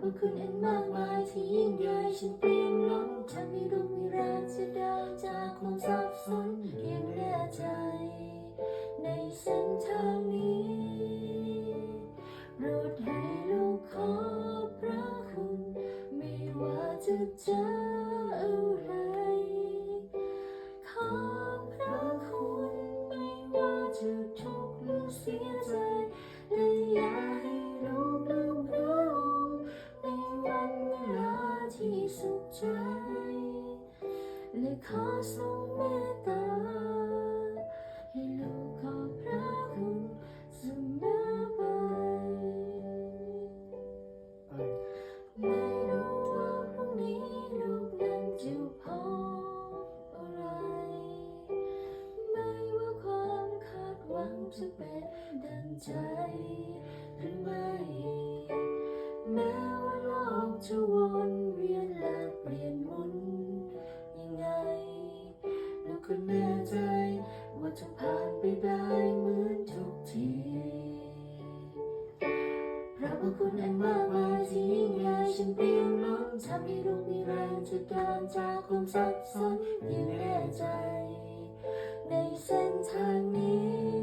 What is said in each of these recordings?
พระพระคุณอันมากมายที่ยิ่งใหญ่ฉันเปลี่ยนล้นทำให้รุ่งมีแรงจะเดินจากความสับสนยังแน่ใจ ในเส้นทางนี้โปรดให้ลูกขอพระคุณ ไม่ว่าจะเจอ จะเป็นดังใจหรือไม่ แม้ว่าโลกจะวนเวียนและเปลี่ยนหมุนยังไงลูกก็แน่ใจ ว่าจะผ่านไปได้เหมือนทุกทีพระพระคุณอันมากมายที่ยิ่งใหญ่ฉันเปลี่ยนล้นทำให้ลูกมีแรงจะเดินจากความสับสนอย่งแน่ใจ ในเส้นทางนี้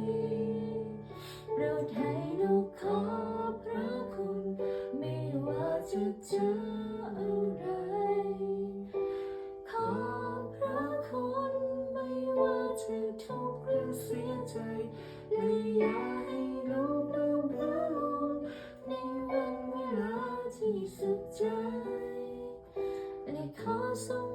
ข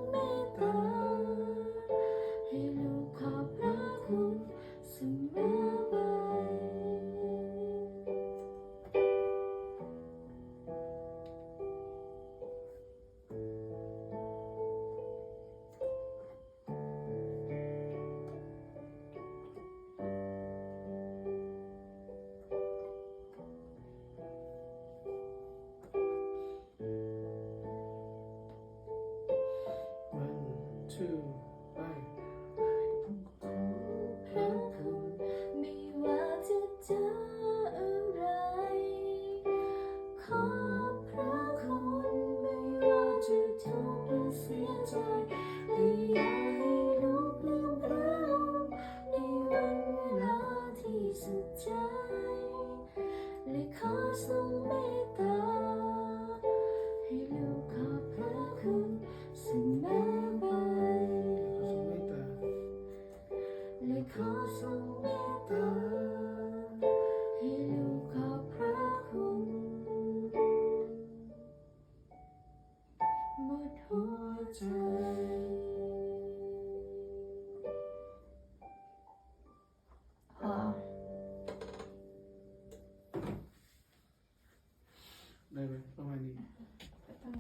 は。 และขอทรงเมตตาให้ลูกขอบพระคุณหมดหัวใจ